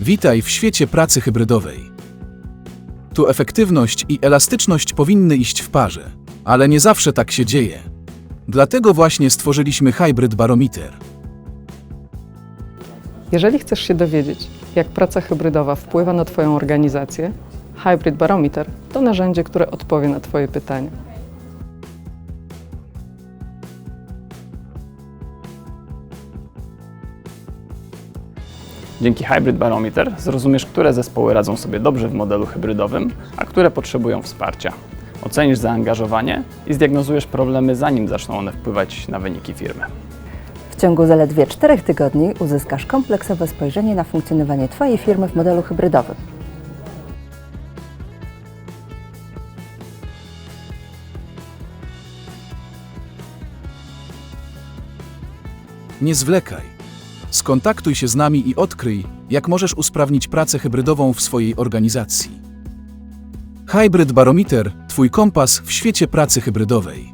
Witaj w świecie pracy hybrydowej. Tu efektywność i elastyczność powinny iść w parze, ale nie zawsze tak się dzieje. Dlatego właśnie stworzyliśmy Hybrid Barometer. Jeżeli chcesz się dowiedzieć, jak praca hybrydowa wpływa na Twoją organizację, Hybrid Barometer to narzędzie, które odpowie na Twoje pytania. Dzięki Hybrid Barometer zrozumiesz, które zespoły radzą sobie dobrze w modelu hybrydowym, a które potrzebują wsparcia. Ocenisz zaangażowanie i zdiagnozujesz problemy, zanim zaczną one wpływać na wyniki firmy. W ciągu zaledwie 4 tygodni uzyskasz kompleksowe spojrzenie na funkcjonowanie Twojej firmy w modelu hybrydowym. Nie zwlekaj. Skontaktuj się z nami i odkryj, jak możesz usprawnić pracę hybrydową w swojej organizacji. Hybrid Barometer Twój kompas w świecie pracy hybrydowej.